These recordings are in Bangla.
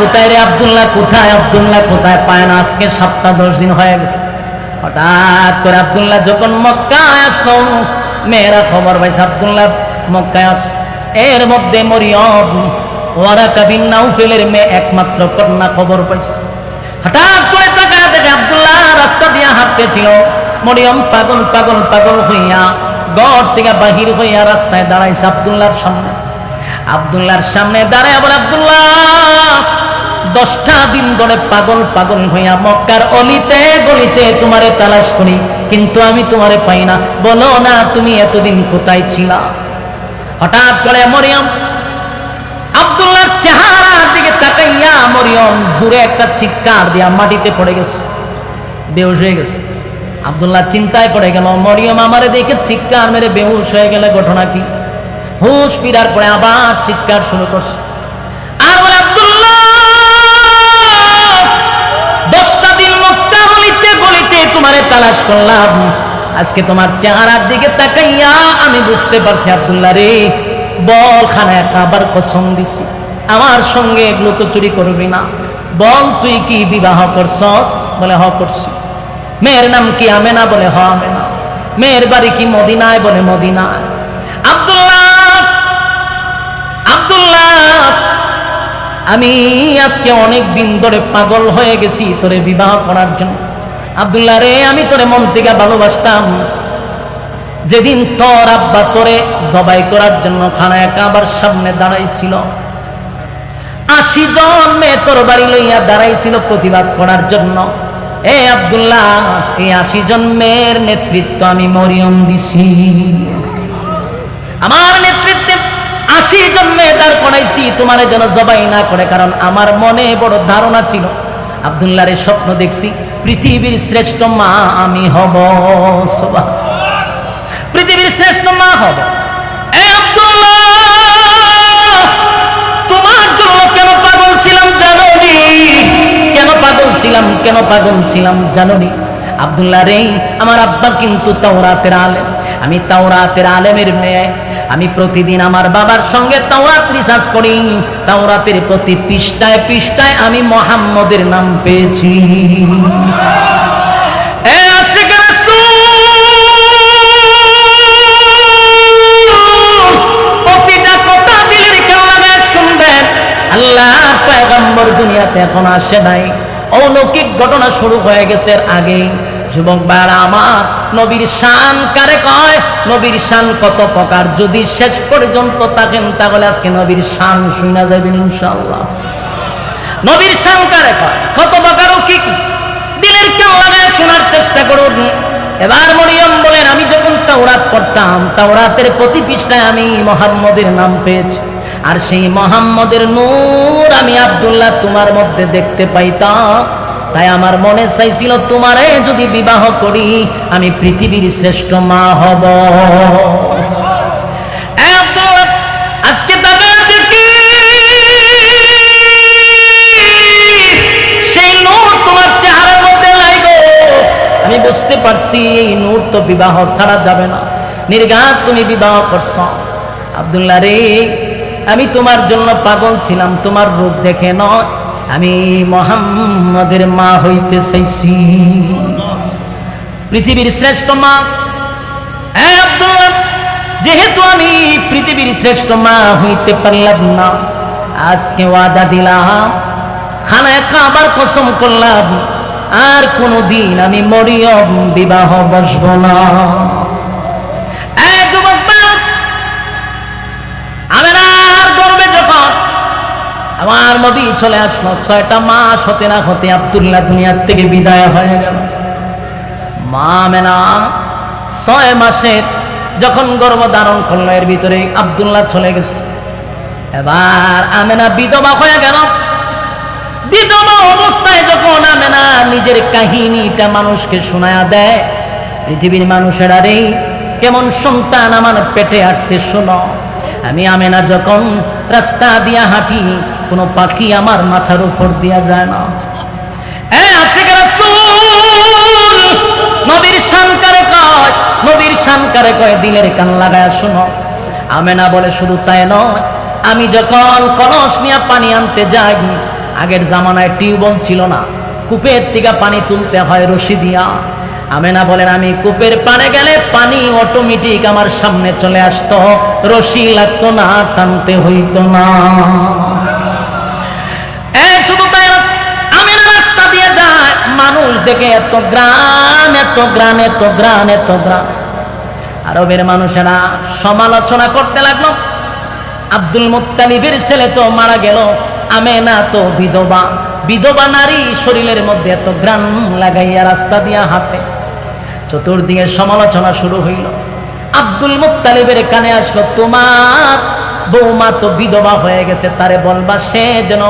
কোথায় রে আবদুল্লাহ? কোথায় আব্দুল্লাহ? কোথায় পায় না? আজকে সপ্তাহ দশ দিন হয়ে গেছে। হঠাৎ করে আব্দুল্লাহ যখন মক্কায় আসলো, মেয়েরা খবর পাইছে, আব্দুল্লাহ মক্কায় আস এর মধ্যে মরিয়ম ওরা কাবিন নাউফেলের মেয়ে একমাত্র কন্যা খবর পাইছে। হঠাৎ করে টাকা দেখে আব্দুল্লাহ রাস্তা দিয়ে হাঁটতেছিল। মরিয়ম পাগল পাগল পাগল হইয়া ঘর থেকে বাহির হইয়া রাস্তায় দাঁড়াইছে আব্দুল্লাহর সামনে। আব্দুল্লাহর সামনে দাঁড়ায় আবার আব্দুল্লাহ দশটা দিন ধরে পাগল পাগল হইয়া মক্কার অলিতে গলিতে তোমারে তালাশ করি, কিন্তু আমি তোমারে পাই না। বলো না, তুমি এতদিন কোথায় ছিলা? হঠাৎ করে মরিয়ম আব্দুল্লাহর চেহারার দিকে তাকাইয়া মরিয়ম জুড়ে একটা চিৎকার দিয়া মাটিতে পড়ে গেছে। বেহুশ হয়ে গেছে। আব্দুল্লাহ চিন্তায় পড়ে গেল, মরিয়ম আমারে দেখে চিৎকার মেরে বেহুশ হয়ে গেলে ঘটনা কি? হুশ ফিরার পরে আবার চিৎকার শুরু করছে। তোমারে তালাশ করলাম। আজকে তোমার চেহারার দিকে তাকাইয়া আমি বুঝতে পারছি আব্দুল্লাহ রে, বল খানায় খাবার কসম দিছি। আমার সঙ্গে এগুলো চুরি করবি না। বল তুই কি বিবাহ করছস? বলে, হ, করছি। মেয়ের নাম কি আমেনা? বলে, হ, আমেনা। মেয়ের বাড়ি কি মদিনায়? বলে, মদিনায়। আব্দুল্লাহ! আব্দুল্লাহ! আমি আজকে অনেক দিন ধরে পাগল হয়ে গেছি তোরে বিবাহ করার জন্য। আব্দুল্লাহ রে, আমি তোরে মন থেকে ভালোবাসতাম। যেদিন তোর আব্বা তোরে জবাই করার জন্য খানায় কাবার সামনে দাঁড়াইছিল, আশি জন মেয়ে তোর বাড়ি লইয়া দাঁড়াইছিল প্রতিবাদ করার জন্য। এ আব্দুল্লাহ, এই আশি জন মেয়ের নেতৃত্ব আমি মরিয়ম দিছি। আমার নেতৃত্বে আশি জন মেয়ে দাঁড় করাইছি, তোমার যেন জবাই না করে, কারণ আমার মনে বড় ধারণা ছিল আবদুল্লাহর স্বপ্ন দেখছি, পৃথিবীর শ্রেষ্ঠ মা আমি হব। পৃথিবীর শ্রেষ্ঠ মা হব। তোমার জন্য কেন পাগল ছিলাম জানো নি কেন পাগল ছিলাম, কেন পাগল ছিলাম জানো নি আব্দুল্লাহ রে, আমার আব্বা কিন্তু তাওরাতের আলেম। আমি তাওরাতের আলেমের মেয়ে। আমি প্রতিদিন আমার বাবার সঙ্গে তাওরাত রিসার্চ করি। তাওরাতের প্রতি পৃষ্ঠায় পৃষ্ঠায় আমি মোহাম্মদের নাম পেয়েছি। আল্লাহ দুনিয়াতে এখন আসে নাই। অলৌকিক ঘটনা শুরু হয়ে গেছে আগেই। যুবক ভাইরা আমার নবীর শান কারে কয়? নবীর শান কত প্রকার? যদি শেষ পর্যন্ত থাকেন, তাহলে আজকে নবীর শান শুনা যাবেন ইনশাআল্লাহ। নবীর শান কারে কয়? কত প্রকার ও কি কি? দিলের কেন শোনার চেষ্টা করুন এবার মরিয়ম বলেন আমি যখন তাওরাত পড়তাম, তাওরাতের প্রতি পৃষ্ঠায় আমি মোহাম্মদের নাম পেয়েছি। আর সেই মোহাম্মদের নূর আমি আব্দুল্লাহ তোমার মধ্যে দেখতে পাইতাম। তাই আমার মনে চাইছিল তোমারে যদি বিবাহ করি, আমি পৃথিবীর শ্রেষ্ঠ মা হব। সেই নূর তোমার চেহারার মধ্যে লাগবে আমি বুঝতে পারছি এই নূর তো বিবাহ ছাড়া যাবে না। নির্ঘাত তুমি বিবাহ করছ। আব্দুল্লাহ রে, আমি তোমার জন্য পাগল ছিলাম, তোমার রূপ দেখে নয়। আমি মোহাম্মদের মা হইতে চাইছি। পৃথিবীর শ্রেষ্ঠ মা যেহেতু আমি পৃথিবীর শ্রেষ্ঠ মা হইতে পারলাম না, আজকে ওয়াদা দিলাম, খানায় খাবার কসম করলাম, আর কোনোদিন আমি মরিয়ম, বিবাহ বসব না। আমার নবী চলে আসলো। ছয়টা মাস হতে না হতে আবদুল্লাহ দুনিয়ার থেকে বিদায় হয়ে গেল। মা মেনা ছয় মাসের যখন গর্ভ ধারণ করল, এর ভিতরে আব্দুল্লাহ চলে গেছে। এবার আমেনা বিধবা হয়ে গেল। বিধবা অবস্থায় যখন আমেনা নিজের কাহিনীটা মানুষকে শোনায়া দেয়, পৃথিবীর মানুষেরা রে, কেমন সন্তান আমার পেটে আসছে, শোনো। আমি আমেনা যখন রাস্তা দিয়া হাঁটি কোনো পাখি আমার মাথার উপর দিয়া যায় না। নবীর শান কারে কয়, নবীর শান কারে কয়, দিলের কান লাগায় শোনো। আমেনা বলে, শুধু তাই নয়, আমি যখন কলস নিয়ে পানি আনতে যাই, আগের জামানায় টিউবওয়েল ছিল না, কূপের থেকে পানি তুলতে হয় রশি দিয়া। আমেনা বলেন, আমি কূপের পানে গেলে পানি অটোমেটিক আমার সামনে চলে আসতো, রশি লাগতো না, টানতে হইতো না এই শুধু তাই না, আমেনা রাস্তা দিয়ে যায় মানুষ দেখে এত গ্রান এত গ্রান এত গ্রান এত গ্রান আরবের মানুষেরা সমালোচনা করতে লাগল। আব্দুল মুত্তালিবের ছেলে তো মারা গেল, আমেনা তো বিধবা। বিধবা নারী শরীরের মধ্যে এত গ্রাম লাগাইয়া রাস্তা দিয়া হাঁটে। চতুর্দিকে সমালোচনা শুরু হইল। আব্দুল মুত্তালিবের কানে আসলো, তোমার বৌমা তো বিধবা হয়ে গেছে, তারে বলবা সে যেন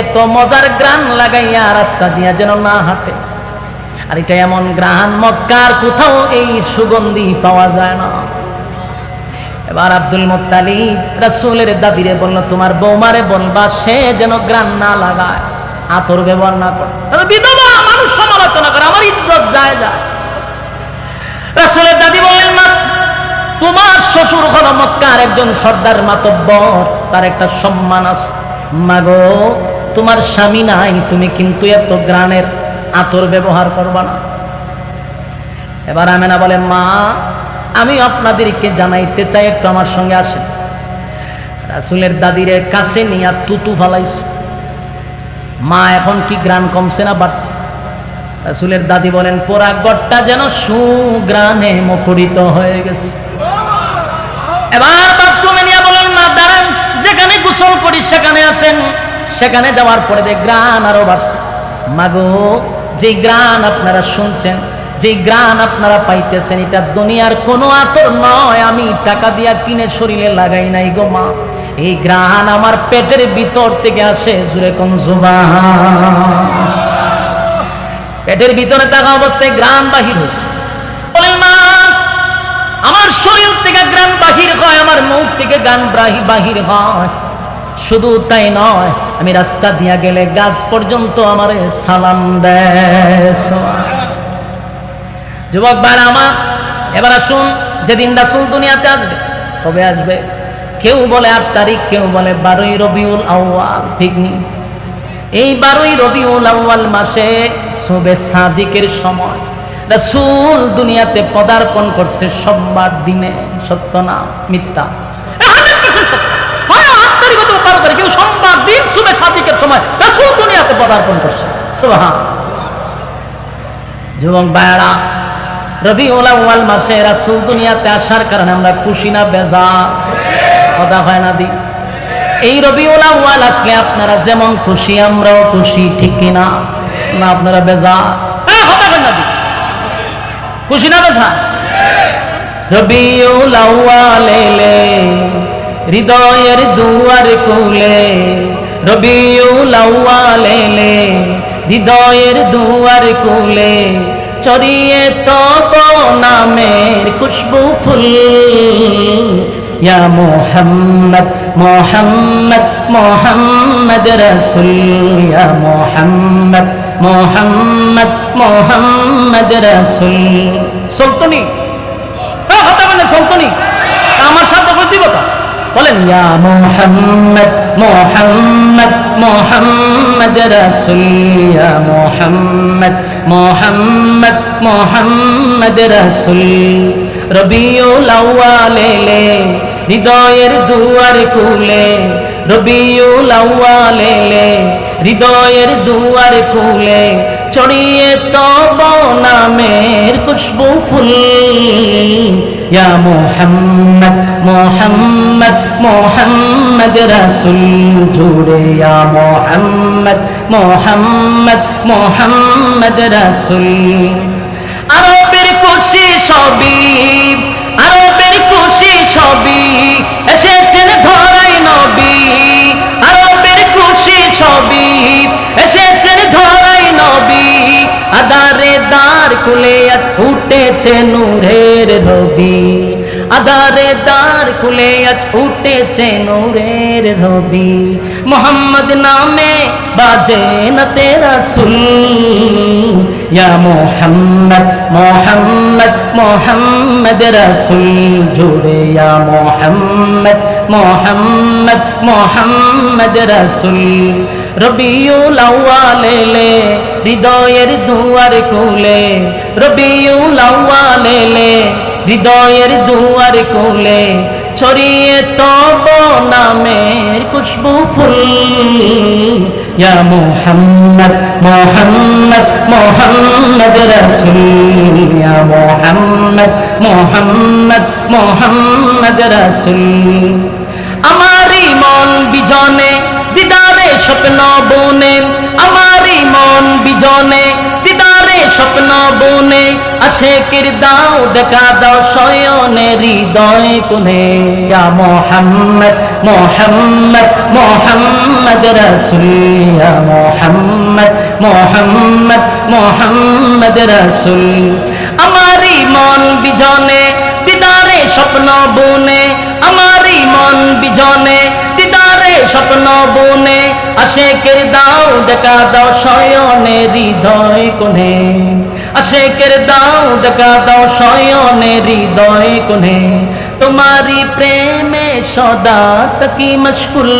এত মজার গ্রাম লাগাইয়া রাস্তা দিয়া যেন না হাঁটে। আর এটা এমন গ্রাহান মক্কার কোথাও এই সুগন্ধি পাওয়া যায় না। এবার আব্দুল মোত্তালিব রাসূলের দাদিরে বলল, তোমার বৌমারে বলবা, সে যেন গ্রান না লাগায়, আতর ব্যবহার না করে। বিধবা, মানুষ সমালোচনা করে, আমার ইজ্জত যায় যায় রাসূলের দাদি বললেন মা তোমার শ্বশুর হলো মক্কার একজন সর্দার মাতব্বর, তার একটা সম্মান আছে। মাগো, তোমার স্বামী নাই, তুমি কিন্তু এত গ্রানের আতর ব্যবহার করবা না। এবার আমেনা বলে, মা, আমি আপনাদেরকে জানাইতে চাই, একটু আমার সঙ্গে আসেন। রাসুলের দাদিরে কাছে নিয়ে তুতু ফালাইছে। মা, এখন কি গ্রান কমছে না বাড়ছে? রাসুলের দাদি বলেন, পোড়া গড়টা যেন সুগ্রানে মুখরিত হয়ে গেছে। এবার বাথরুমে নিয়ে বলেন, মা, দাঁড়ান, যেখানে গোসল করি সেখানে আসেন। সেখানে যাওয়ার পরে দেখ, গ্রান আরও বাড়ছে। মাগো যে গ্রান আপনারা শুনছেন, যে গ্রান আপনারা পাইতেছেন, এটা দুনিয়ার কোনো আতর নয়। আমি টাকা দিয়া কিনে শরীরে লাগাই নাই গো মা। এই গ্রান আমার পেটের ভিতর থেকে আসে জুড়ে কম পেটের ভিতরে থাকা অবস্থায় গ্রাম বাহির হয়েছে। আমার শরীর থেকে গ্রাম বাহির হয়, আমার মুখ থেকে গান বাহি, বাহির হয়। শুধু তাই নয়, আমি রাস্তা দিয়া গেলে গাছ পর্যন্ত আমার সালাম যুবক ভাই আমার, এবার আসুন, যেদিন রাসুল দুনিয়াতে আসবে, কবে আসবে? কেউ বলে আট তারিখ, কেউ বলে বারোই রবিউল আউয়াল, ঠিক নেই। এই বারোই রবিউল আউয়াল মাসে শুভে সাদিকের সময়, রাসূল দুনিয়াতে পদার্পণ করছে সোমবার দিনে, সত্য না, মিথ্যা। সোমবার সাদিকের সময় রাসূল দুনিয়াতে পদার্পণ করছে। সুবহান। যুবক ভাইয়ারা রবি ওলাওয়াল মাসে রাসূল দুনিয়াতে আসার কারণে আমরা খুশি না বেজা কথা হয় না দি। এই রবি ওলাওয়াল আসলে আপনারা যেমন খুশি, আমরাও খুশি, ঠিক কিনা না? আপনারা বেজা খুশি না বেজা রবি ওলাওয়াল এলে হৃদয়ের দুয়ার কুলে রবি ওলাওয়াল এলে হৃদয়ের দুয়ার কুলে চড়িয়ে তব নামের খুশবু ফুল। ইয়া মোহাম্মদ মোহাম্মদ মোহাম্মদ রসুল। ইয়া মোহাম্মদ মোহাম্মদ মোহাম্মদ রসুল। সলতনি হ্যাঁ হতে পারে সলতনি আমার সাথে প্রতিবতা বলেন, ইয়া মোহাম্মদ মোহাম্মদ মোহাম্মদ রসুল, ইয়া মোহাম্মদ মোহাম্মদ মোহাম্মদ রসুল। রবিউল আউয়াল এলে, হৃদয়ের দুয়ার কুলে রবিউল আউয়াল এলে, হৃদয়ের দুয়ার কুলে চড়িয়ে তব নামের খুশবু ফুল। ইয়া মোহাম্মদ মোহাম্মদ মোহাম্মদ রসুল, জুড়ে ইয়া মোহাম্মদ মোহাম্মদ মোহাম্মদ রসুল। আরবের খুশি সবই, আরবের খুশি সবই খুলে আজ উঠেছে নূরের রবি। আদারে দার খুলে আজ উঠেছে নূরের রবি। মোহাম্মদ নামে বাজে না তেরা সুল। ইয়া মোহাম্মদ মোহাম্মদ মোহাম্মদ রসুল। জুড়ে ইয়া মোহাম্মদ মোহাম্মদ মোহাম্মদ রসুল। রবিউল আউয়ালেলে, হৃদয়ের দুয়ার কুলে রবিউল আউয়ালেলে, হৃদয়ের দুয়ার কুলে ছড়িয়ে তব নামের খুশবু ফুল। ইয়া মুহাম্মদ মুহাম্মদ মুহাম্মদ রাসূল। ইয়া মুহাম্মদ মুহাম্মদ মুহাম্মদ রাসূল। আমারই মন বিজনে দিদারে স্বপ্ন বনে, আমারই মন বিজনে। দিদারে স্বপ্ন বনে আশেকের দাও দেখা দাও শয়নে হৃদয় কোনে ইয়া মোহাম্মদ মোহাম্মদ মোহাম্মদ রাসূল, ইয়া মোহাম্মদ মোহাম্মদ মোহাম্মদ রাসূল। আমারই মন বিজনে, দিদারে স্বপ্ন বনে, আমারই মন বিজনে স্বপ্ন বনে আসে কের দাও, দেখা দাও শয়নে হৃদয় কোনে আশেকের দাও, দেখা দাও শয়নে হৃদয় কোনে তোমারি প্রেমে সদা তকি মশকুল।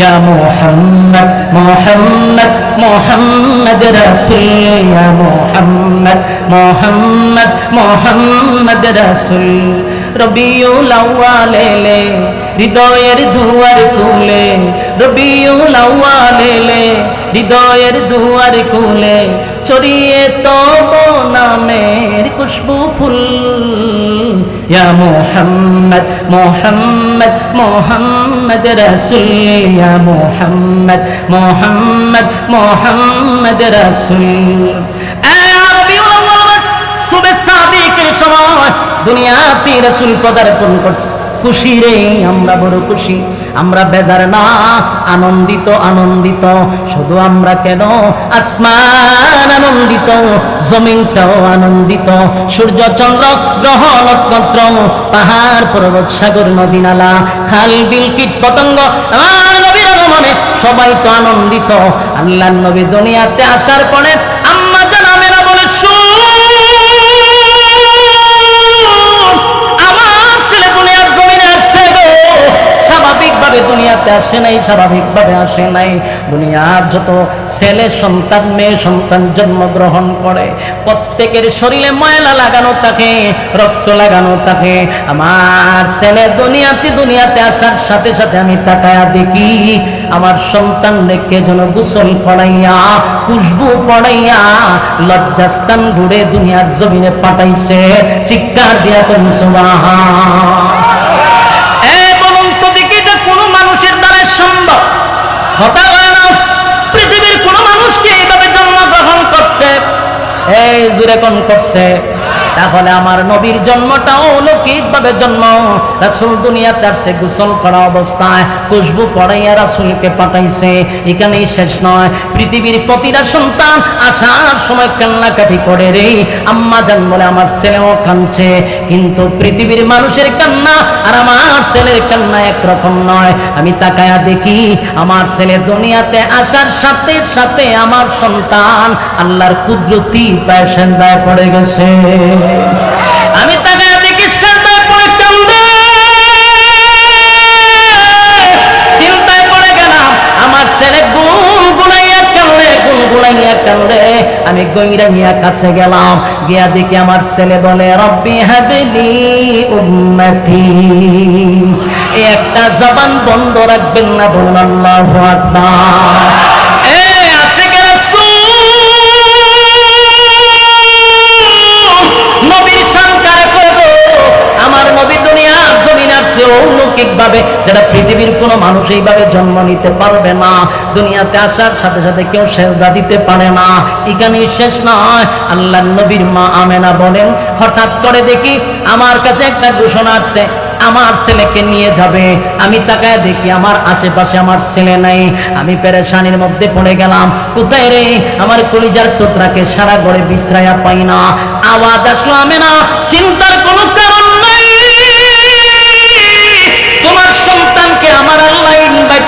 ইয়া মোহাম্মদ মোহাম্মদ মোহাম্মদ রাসূল। মোহাম্মদ মোহাম্মদ মোহাম্মদ রাসূল। রবিউল আউয়ালেলে হৃদয়ের দুয়ার কুলে রবিউল আউয়ালেলে হৃদয়ের দুয়ার কুলে ছড়িয়ে তব নামের খুশবু ফুল। ইয়া মুহাম্মদ মুহাম্মদ, মোহাম্মদ রসুলিয়া মোহাম্মদ মোহাম্মদ মোহাম্মদ রসুল রাসূল এ রবিউল আউয়াল মাস শুভে সাদিকের সময় দুনিয়াতে রাসূল পদার্পণ করছে। খুশি রে, আমরা বড় খুশি। আমরা বেজার না, আনন্দিত আনন্দিত। শুধু আমরা কেন? আসমান আনন্দিত, জমিনটাও আনন্দিত। সূর্য, চন্দ্র, গ্রহ, নক্ষত্র, পাহাড়, পর্বত, সাগর, নদী, নালা, খাল, বিল, কীট, পতঙ্গ সবাই তো আনন্দিত। আল্লাহ নবী দুনিয়াতে আসার পরে স্বাভাবিকভাবে দুনিয়াতে আসে নাই, স্বাভাবিকভাবে আসে নাই। দুনিয়ার যত ছেলে সন্তান, মেয়ে সন্তান জন্মগ্রহণ করে, প্রত্যেকের শরীরে ময়লা লাগানো থাকে, রক্ত লাগানো থাকে। আমার ছেলে দুনিয়াতে দুনিয়াতে আসার সাথে সাথে আমি তাকায়া দেখি, আমার সন্তান রেখে যেন গোসল পড়াইয়া খুশবু পড়াইয়া লজ্জাস্থান ঘুরে দুনিয়ার জমিনে পাঠাইছে। চিৎকার দিয়া তুমি সুবাহা এ বলুন তো দেখি এটা কোনো মানুষের দ্বারা সম্ভব হতে হয় না। পৃথিবীর কোনো মানুষকে এইভাবে জন্মগ্রহণ করছে? এই জুরে কোন করছে? তাহলে আমার নবীর জন্মটা অলৌকিক ভাবে জন্ম। রাসুল দুনিয়াতে আসছে গোসল করা অবস্থায়, খুশবু পড়াইয়া রাসুলকে পাঠাইছে। এখানেই শেষ নয়। পৃথিবীর প্রতিটা সন্তান আসার সময় কান্নাকাটি করে রে, আম্মা জান বলে, আমার ছেলেও কাঁদছে। কিন্তু পৃথিবীর মানুষের কান্না আর আমার ছেলের কান্না একরকম নয়। আমি তাকায়া দেখি, আমার ছেলে দুনিয়াতে আসার সাথে সাথে আমার সন্তান আল্লাহর কুদরতি পায় সেন্দায় পড়ে গেছে। আমি দেখি সেন্দায় পড়ে চিন্তায় পড়ে গেলাম, আমার ছেলে গুন গুনাইয়া কান্দে গুন কান্দে। আমি গৈরাইয়া কাছে গেলাম, গিয়া দেখি আমার ছেলে বলে, রব্বি হাবিলি এই একটা জবান বন্ধ রাখবেন না বলুন, আল্লাহু আকবার। জমিন আসছে অলৌকিক ভাবে যেটা পৃথিবীর কোনো মানুষ এইভাবে জন্ম নিতে পারবে না, দুনিয়াতে আসার সাথে সাথে কেউ সেজদা দিতে পারে না। এখানেই শেষ নয়। আল্লাহ নবীর মা আমেনা বলেন, হঠাৎ করে দেখি আমার কাছে একটা ঘোষণা আসছে, আমার ছেলেকে নিয়ে যাবে। আমি তাকায় দেখি আমার আশেপাশে আমার ছেলে নাই। আমি পেরেশানির মধ্যে পড়ে গেলাম। কোথায় রে? আমার কলিজার টুকরাকে সারা গড়ে বিশ্রায়া পাই না। আওয়াজ আসলো আমি না চিন্তার কোনো কারণ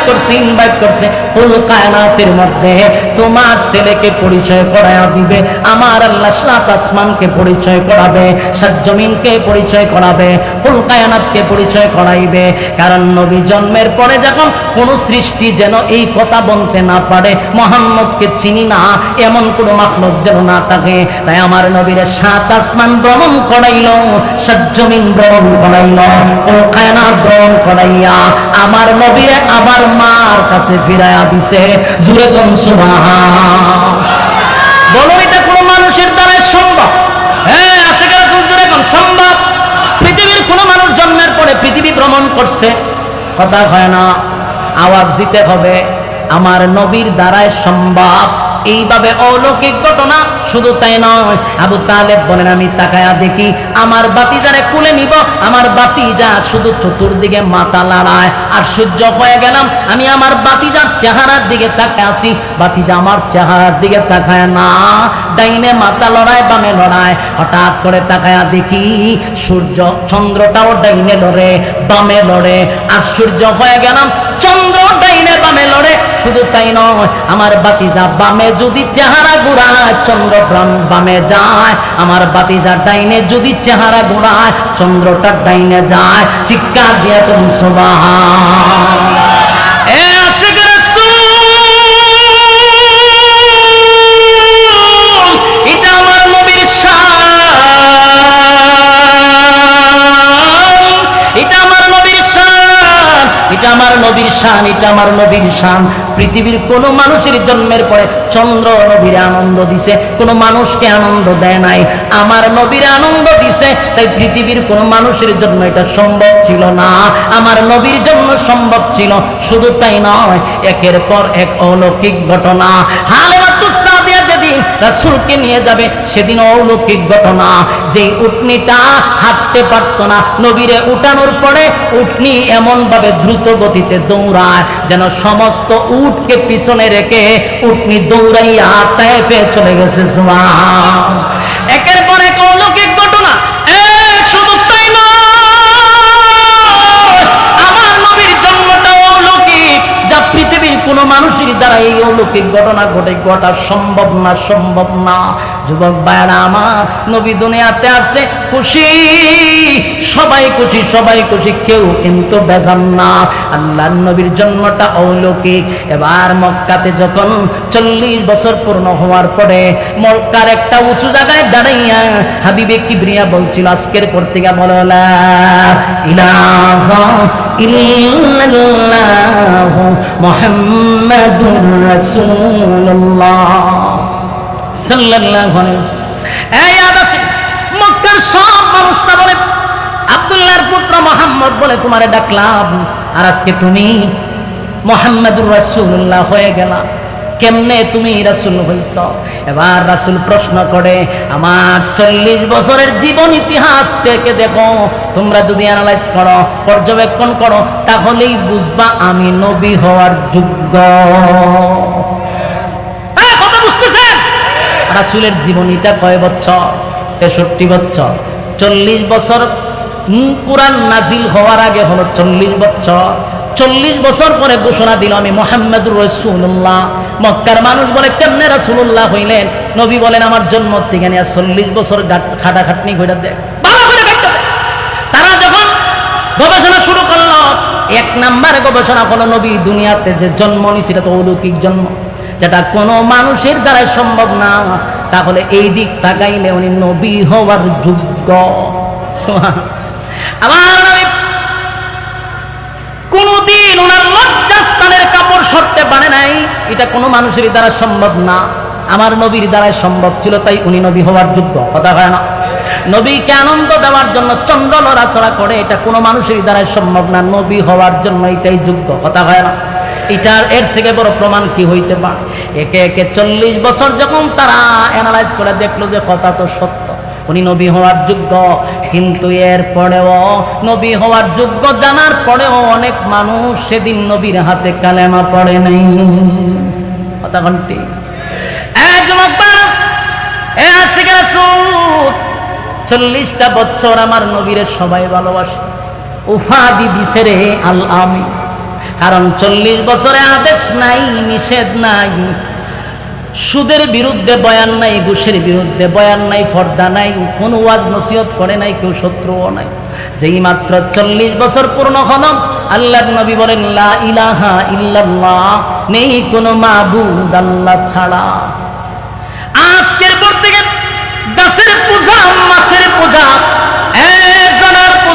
করছে ইনভাইট করছে, কুল কায়নাতের মধ্যে তোমার ছেলেকে পরিচয় করায়া দিবে, আমার আল্লাহ সাত আসমানকে পরিচয় করাবে, সাত জমিনকে পরিচয় করাবে, কুল কায়নাতকে পরিচয় করাইবে। কারণ নবী জন্মের পরে যখন সৃষ্টি যেন এই কথা বলতে না পারে, মোহাম্মদকে চিনি না, এমন কোন মাখলুক যেন না থাকে। তাই আমার নবীর সাত আসমান ভ্রমণ করাইল, সাত জমিন ভ্রমণ করাইল, কুল কায়নাত ভ্রমণ করাইয়া আমার নবীরে আবার মার কাছে ফিরাইয়া দিছে। জুরে কোন বলো এটা কোনো মানুষের দ্বারা সম্ভব? হ্যাঁ আশা করা জুড়ে কোন, সম্ভব। পৃথিবীর কোনো মানুষ জন্মের পরে পৃথিবী ভ্রমণ করছে। কথা হয় না, আওয়াজ দিতে হবে, আমার নবীর দ্বারায় সম্ভব। এইভাবে অলৌকিক ঘটনা শুধু তাই নয়, আবু তালেব বলেন, আমি তাকায়া দেখি আমার বাতিজারে কুলে নিব, আমার বাতিজা শুধু চতুর্দিকে মাথা লড়ায় আর সূর্য হয়ে গেলাম, আমি আমার বাতিজার চেহারার দিকে তাকায় আসি বাতিজা আমার চেহারার দিকে তাকায় না, ডাইনে মাথা লড়ায়, বামে লড়ায়, হঠাৎ করে তাকায়া দেখি সূর্য চন্দ্রটাও ডাইনে লড়ে, বামে লড়ে, আর সূর্য হয়ে গেলাম চন্দ্র ডাইনে বামে লড়ে, শুধু তাই নয়, আমার বাতিজা বামে যদি চেহারা ঘুরায়, চন্দ্র বাম- যায়। আমার বাতিজা ডাইনে যদি চেহারা ঘুরায়, চন্দ্রটা ডাইনে যায়। চিৎকার দিয়ে তুমি সুবহান এটা আমার নবীর শান, এটা আমার নবীর শান। পৃথিবীর কোন মানুষের জন্মের পরে চন্দ্র নবীর আনন্দ দিছে, কোন মানুষকে আনন্দ দেয় নাই। আমার নবীর আনন্দ দিছে, তাই পৃথিবীর কোন মানুষের জন্য এটা সম্ভব ছিল না। আমার নবীর জন্য সম্ভব ছিল, শুধু তাই নয়, একের পর এক অলৌকিক ঘটনা। সাদিয়া যেদিন রাসূলকে নিয়ে যাবে, সেদিন অলৌকিক ঘটনা। যে উটনিটা হাঁটতে পারত না, নবীরে উঠানোর পরে উটনি এমন ভাবে দ্রুত গতিতে দৌড়ায়, যেন সমস্ত উটকে পিছনে রেখে উটনি দৌড়াইয়া তাইফে চলে গেছে, সুবহান। একের পর এক অলৌকিক অলৌকিক ঘটনা ঘটে ঘটা সম্ভব না সম্ভব না। যুবক ভাইয়ারা, আমার নবী দুনিয়াতে আসছে, খুশি? সবাই খুশি সবাই খুশি, কেউ কিন্তু বেজান না। আল্লাহ নবীর জন্মটা অলৌকিক। এবার মক্কাতে যখন চল্লিশ বছর পূর্ণ হওয়ার পরে মক্কার একটা উঁচু জায়গায় দাঁড়াইয়া হাবিবে কিবরিয়া বলছিল, আজকের পর থেকে বলো, লা ইলাহা ইল্লাল্লাহ মুহাম্মাদুর রাসূলুল্লাহ। সাল্লাল্লাহু আলাইহি এই সব মানুষটা বলে, আব্দুল্লাহর পুত্র মোহাম্মদ বলে তোমারে ডাকলাম। আর আজকে তুমি মোহাম্মদুর রাসূলুল্লাহ হয়ে গেলা। কেমনে তুমি রাসূল হইছ? এবার রাসূল প্রশ্ন করে, আমার চল্লিশ বছরের জীবন ইতিহাস থেকে দেখো, তোমরা যদি অ্যানালাইজ করো, পর্যবেক্ষণ করো, তাহলেই বুঝবা আমি নবী হওয়ার যোগ্য। রাসূলের জীবনীটা কয় বছর? তেষট্টি বছর। চল্লিশ বছর কোরআন নাজিল হওয়ার আগে হলো চল্লিশ বছর। চল্লিশ বছর পরে ঘোষণা দিল আমি মোহাম্মদুর রসুল্লাহ মক্কার মানুষ বলে, কেমনে রাসুল্লাহ হইলেন? নবী বলেন, আমার জন্ম থেকে নিয়ে চল্লিশ বছর খাটাখাটনি করে দেয় তারা যখন গবেষণা শুরু করল, এক নাম্বারে গবেষণা হলো নবী, দুনিয়াতে যে জন্ম নিয়েছে, এটা তো অলৌকিক জন্ম। যেটা কোনো মানুষের দ্বারা সম্ভব না, তাহলে এই দিক তাকাইলে উনি নবী হওয়ার যোগ্য। আমার কোনদিন ওনার লজ্জাস্থানের কাপড় সরতে পারে নাই, এটা কোনো মানুষের দ্বারা সম্ভব না। আমার নবীর দ্বারাই সম্ভব ছিল, তাই উনি নবী হওয়ার যোগ্য। কথা হয় না। নবীকে আনন্দ দেওয়ার জন্য চন্দ্র লড়াচড়া করে, এটা কোনো মানুষের দ্বারাই সম্ভব না, নবী হওয়ার জন্য এটাই যোগ্য। কথা হয় না। এটার এর থেকে বড় প্রমাণ কি হইতে পারে? একে একে চল্লিশ বছর যখন তারা অ্যানালাইজ করে দেখল যে কথা তো সত্য। উনি নবী হওয়ার যোগ্য, কিন্তু এর পরেও নবী হওয়ার যোগ্য জানার পরেও অনেক মানুষ সেদিন নবীর হাতে কালেমা পড়ে নাই। কথা ঘন্টি চল্লিশটা বছর আমার নবীরে সবাই ভালোবাসত। উফাদি দিছে রে আল আমি কারণ চল্লিশ বছরে আদেশ নাই, নিষেধ নাই। সুদের বিরুদ্ধে বয়ান নাই, ঘুষের বিরুদ্ধে বয়ান নাই, ফর্দা নাই, কোনো ওয়াজ নসিহত করে নাই, কেউ শত্রুও নাই। যেই মাত্র চল্লিশ বছর পূর্ণ হলাম আল্লাহ নবী বলেন ইলাহা ইল্লাল্লাহ, নেই কোনো মাবুদ আল্লাহ ছাড়া। আজকের পর থেকে গাছের পূজা, মাসের পূজা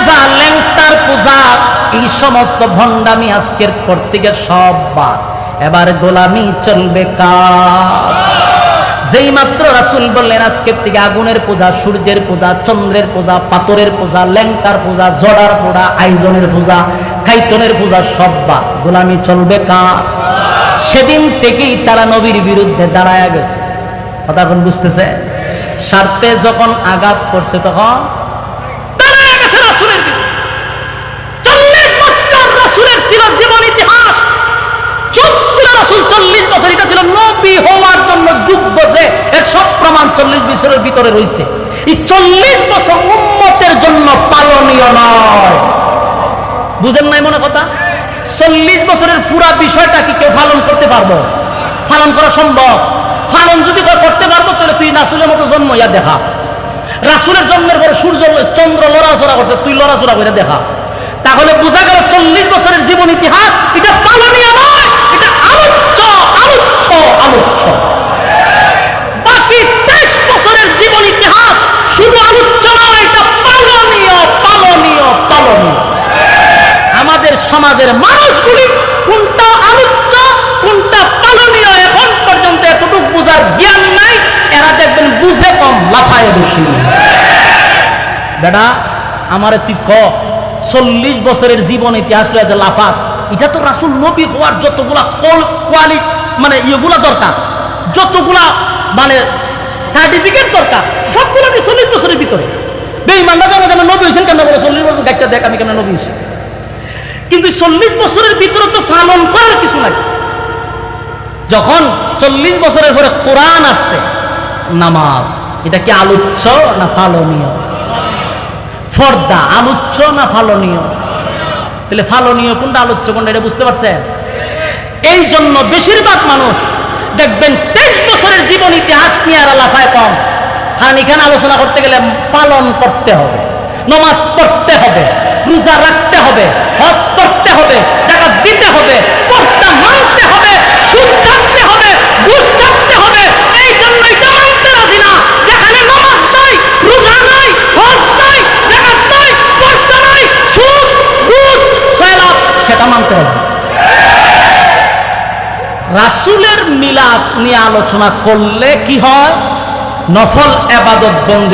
পূজা ল্যাংটার পূজা, এই সমস্ত ভণ্ডামি আজকের পর থেকে সব বাদ। এবার গোলামি চলবে কার? যেই মাত্র রাসুল বললেন, আজকের থেকে আগুনের পূজা, সূর্যের পূজা, চন্দ্রের পূজা, পাথরের পূজা ল্যাংটার পূজা, জড়ার পূজা আয়োজনের পূজা খাইতনের পূজা, সব বাদ। গোলামি চলবে কার? সেদিন থেকেই তারা নবীর বিরুদ্ধে দাঁড়ায় গেছে। কথা এখন বুঝতেছে? স্বার্থে যখন আঘাত করছে তখন দাঁড়ায় গেছে রাসূলের বিরুদ্ধে। চল্লিশ বছর রাসূলের ছিল জীবন ইতিহাস চুপ ছিল রাসূল চল্লিশ বছর এটা ছিল নবী হওয়ার জন্য যোগ্য যে এর সব প্রমাণ চল্লিশ বছরের ভিতরে রয়েছে। এই চল্লিশ বছর উম্মতের জন্য পালনীয় নয়। বুঝেন নাই মনে কথা? চল্লিশ বছরের পুরা বিষয়টা কি কেউ পালন করতে পারব? পালন করা সম্ভব? পালন যদি করতে পারব, তাহলে তুই রাসুলের মতো জন্ম ইয়া দেখা। রাসুলের জন্মের পরে সূর্য, চন্দ্র লড়াচড়া করছে, তুই লড়াচড়া করে দেখা। তাহলে বোঝা গেল চল্লিশ বছরের জীবন ইতিহাস, এটা পালনীয় নয়, এটা আলোচ্য আলোচ্য আলোচ্য। বছরের ইতিহাস, শুধু আলোচ্য নয়, এটা পালনীয় পালনীয় পালনীয়। আমাদের সমাজের মানুষগুলি কোনটা আলোচ্য, কোনটা পালনীয় এখন পর্যন্ত এতটুকু বুঝার জ্ঞান নাই। এরা দেখবেন বুঝে কম, লাফায় বেশি। বেটা, আমার তুই ক, চল্লিশ বছরের জীবন ইতিহাস যে লাফাস, এটা তো রাসুল নবী হওয়ার যতগুলা কোয়ালি মানে ইয়েগুলা দরকার। যতগুলা মানে সার্টিফিকেট দরকার। সবগুলো আমি চল্লিশ বছরের ভিতরে। বেইমানরা জানা চল্লিশ বছর আমি কেন কিন্তু চল্লিশ বছরের ভিতরে তো করার কিছু নাই। যখন চল্লিশ বছরের পরে আসছে, নামাজ, এটা কি না ফালনীয় ফর্দা না ফালনীয় তাহলে ফালনীয় কোনটা আলোচ্য, কোনটা, এটা বুঝতে পারছেন? এই জন্য বেশিরভাগ মানুষ দেখবেন বছরের জীবন ইতিহাস নিয়ে আর লাফায় কম। কারণ এখানে আলোচনা করতে গেলে পালন করতে হবে, নমাজ পড়তে হবে, রোজা রাখতে হবে, হজ করতে হবে টাকা দিতে হবে, পর্দা মানতে হবে, সুদ থাকতে হবে, ঘুষ থাকতে হবে, এই জন্য মানতে নমাজ সেটা মানতে রাসুলের মিলাদ নিয়ে আলোচনা করলে কি হয়? নফল এবাদত বন্দী